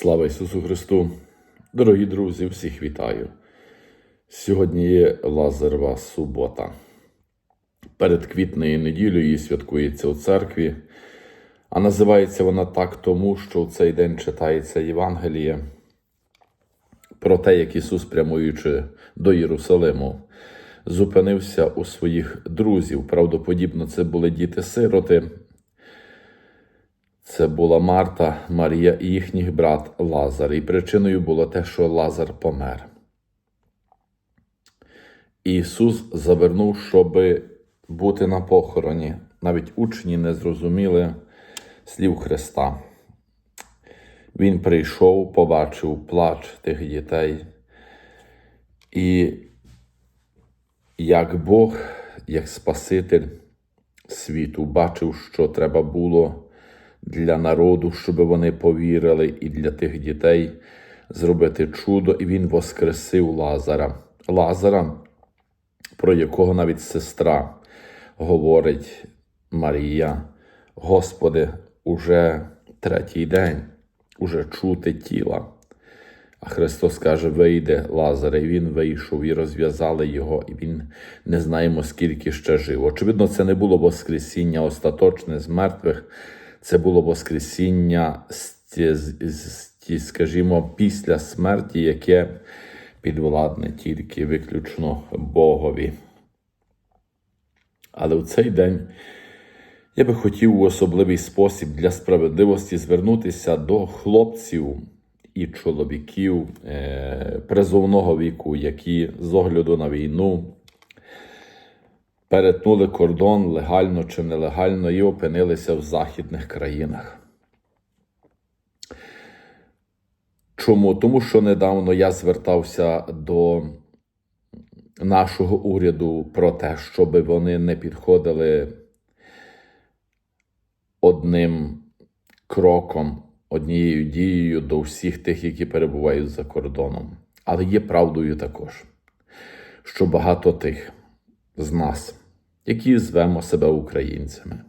Слава Ісусу Христу! Дорогі друзі, всіх вітаю! Сьогодні є Лазарова субота. Перед квітнею неділею її святкується у церкві, а називається вона так тому, що в цей день читається Євангеліє про те, як Ісус, прямуючи до Єрусалиму, зупинився у своїх друзів. Правдоподібно, це були діти-сироти. Це була Марта, Марія і їхній брат Лазар. І причиною було те, що Лазар помер. Ісус завернув, щоб бути на похороні. Навіть учні не зрозуміли слів Христа. Він прийшов, побачив плач тих дітей. І як Бог, як Спаситель світу, бачив, що треба було для народу, щоб вони повірили, і для тих дітей зробити чудо, і він воскресив Лазара. Лазара, про якого навіть сестра говорить Марія, Господи, уже третій день, уже чути тіла. А Христос каже: вийде Лазар, і він вийшов і розв'язали його, і він не знаємо, скільки ще жив. Очевидно, це не було Воскресіння остаточне з мертвих, це було Воскресіння, скажімо, після смерті, яке підвладне тільки виключно Богові. Але в цей день я би хотів у особливий спосіб для справедливості звернутися до хлопців і чоловіків е, призовного віку, які з огляду на війну перетнули кордон легально чи нелегально і опинилися в західних країнах. Чому? Тому що недавно я звертався до нашого уряду про те, щоб вони не підходили одним кроком, однією дією до всіх тих, які перебувають за кордоном. Але є правдою також, що багато тих з нас, які звемо себе українцями,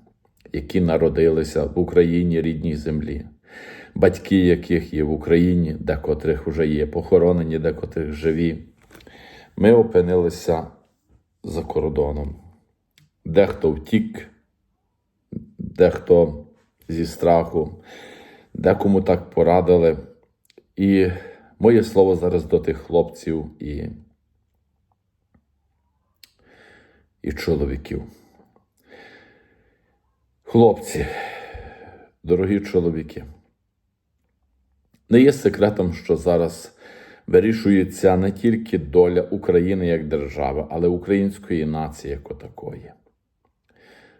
які народилися в Україні рідній землі, батьки яких є в Україні, декотрих вже є похоронені, декотрих живі, ми опинилися за кордоном. Дехто втік, дехто зі страху, декому так порадили. І моє слово зараз до тих хлопців і, і чоловіків. Хлопці, дорогі чоловіки, не є секретом, що зараз вирішується не тільки доля України як держави, але української нації як отакої.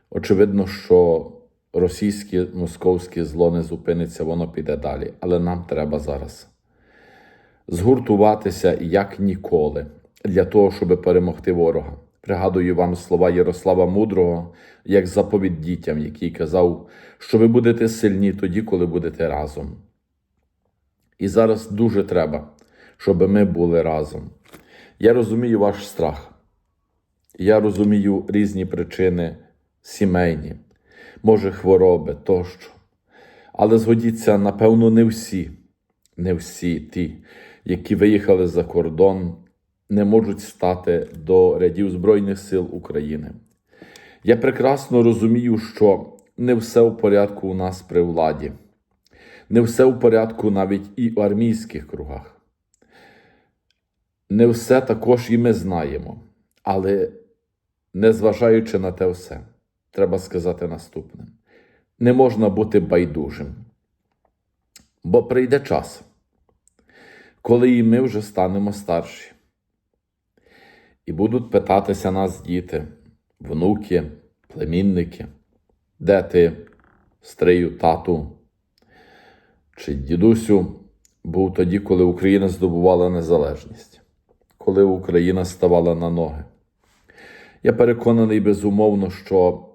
Очевидно, що російське московське зло не зупиниться, воно піде далі. Але нам треба зараз згуртуватися як ніколи для того, щоб перемогти ворога. Пригадую вам слова Ярослава Мудрого, як заповідь дітям, який казав, що ви будете сильні тоді, коли будете разом. І зараз дуже треба, щоб ми були разом. Я розумію ваш страх. Я розумію різні причини сімейні, може, хвороби тощо. Але згодіться, напевно, не всі, не всі ті, які виїхали за кордон, не можуть стати до рядів Збройних сил України. Я прекрасно розумію, що не все в порядку у нас при владі, не все в порядку навіть і в армійських кругах. Не все також і ми знаємо, але незважаючи на те все, треба сказати наступне: не можна бути байдужим, бо прийде час, коли і ми вже станемо старші, і будуть питатися нас діти, внуки, племінники, де ти, стрию, тату чи дідусю, був тоді, коли Україна здобувала незалежність, коли Україна ставала на ноги. Я переконаний безумовно, що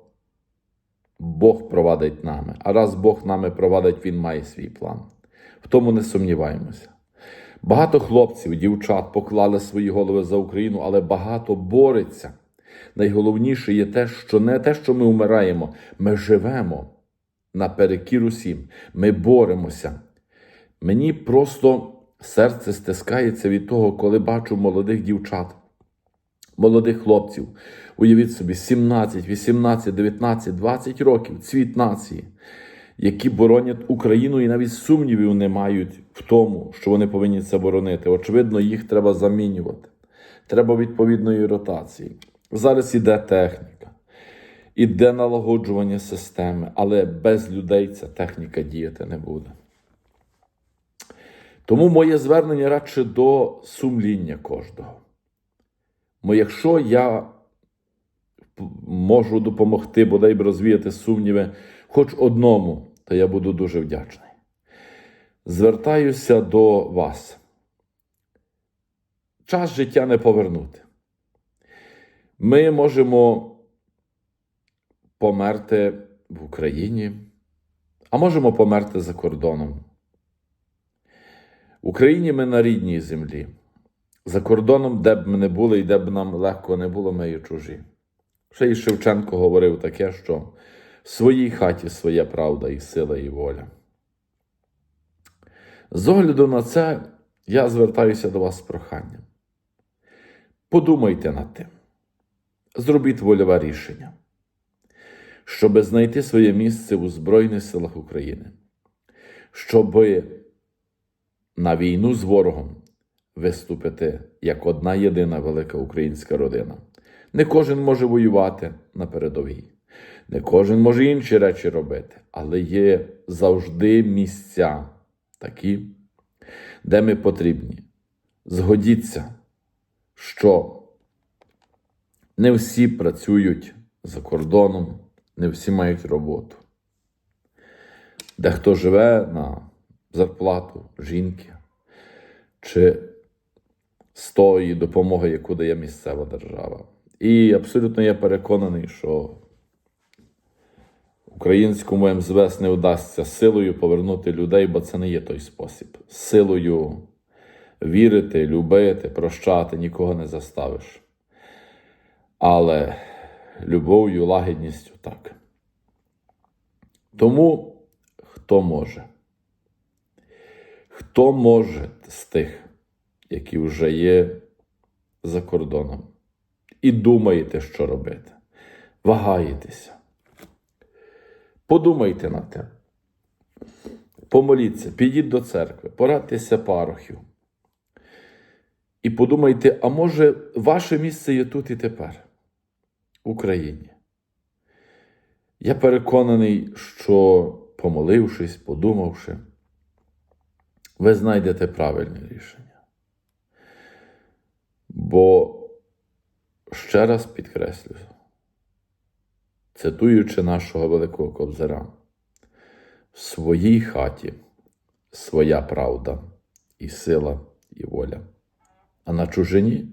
Бог провадить нами. А раз Бог нами провадить, Він має свій план. В тому не сумніваємося. Багато хлопців, дівчат поклали свої голови за Україну, але багато бореться. Найголовніше є те, що не те, що ми вмираємо, ми живемо наперекір усім. Ми боремося Мені просто серце стискається від того, коли бачу молодих дівчат, молодих хлопців. Уявіть собі, 17, 18, 19, 20 років, цвіт нації, які боронять Україну і навіть сумнівів не мають в тому, що вони повинні це боронити. Очевидно, їх треба замінювати. Треба відповідної ротації. Зараз іде техніка, іде налагоджування системи, але без людей ця техніка діяти не буде. Тому моє звернення радше до сумління кожного. Бо якщо я можу допомогти, бодай б розвіяти сумніви хоч одному, то я буду дуже вдячний. Звертаюся до вас. Час життя не повернути. Ми можемо померти в Україні, а можемо померти за кордоном. В Україні ми на рідній землі. За кордоном, де б ми не були і де б нам легко не було, ми є чужі. Ще й Шевченко говорив таке, що в своїй хаті своя правда і сила, і воля. З огляду на це, я звертаюся до вас з проханням. Подумайте над тим, зробіть вольове рішення, щоб знайти своє місце у Збройних силах України, щоб на війну з ворогом виступити як одна єдина велика українська родина. Не кожен може воювати на передовій, не кожен може інші речі робити, але є завжди місця такі, де ми потрібні. Згодіться, що не всі працюють за кордоном, не всі мають роботу. Дехто живе на зарплату жінки чи з тої допомоги, яку дає місцева держава. І абсолютно я переконаний, що українському МЗВС не вдасться силою повернути людей, бо це не є той спосіб. Силою вірити, любити, прощати нікого не заставиш. Але любов'ю, лагідністю так. Тому хто може? Хто може з тих, які вже є за кордоном, і думаєте, що робити? Вагаєтеся. Подумайте над тим. Помоліться, підіть до церкви, порадьтеся парохів. І подумайте, а може, ваше місце є тут і тепер, в Україні. Я переконаний, що, помолившись, подумавши, ви знайдете правильне рішення. Бо, ще раз підкреслюю, цитуючи нашого Великого Кобзаря, в своїй хаті своя правда і сила, і воля. А на чужині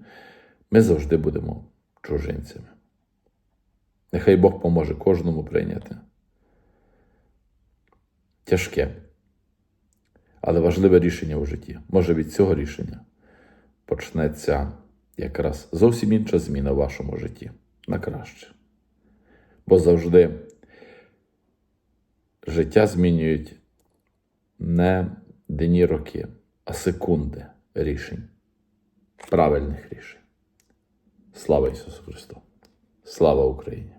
ми завжди будемо чужинцями. Нехай Бог поможе кожному прийняти. Тяжке, але важливе рішення у житті. Може від цього рішення почнеться якраз зовсім інша зміна в вашому житті на краще. Бо завжди життя змінюють не дні роки, а секунди рішень, правильних рішень. Слава Ісусу Христу! Слава Україні!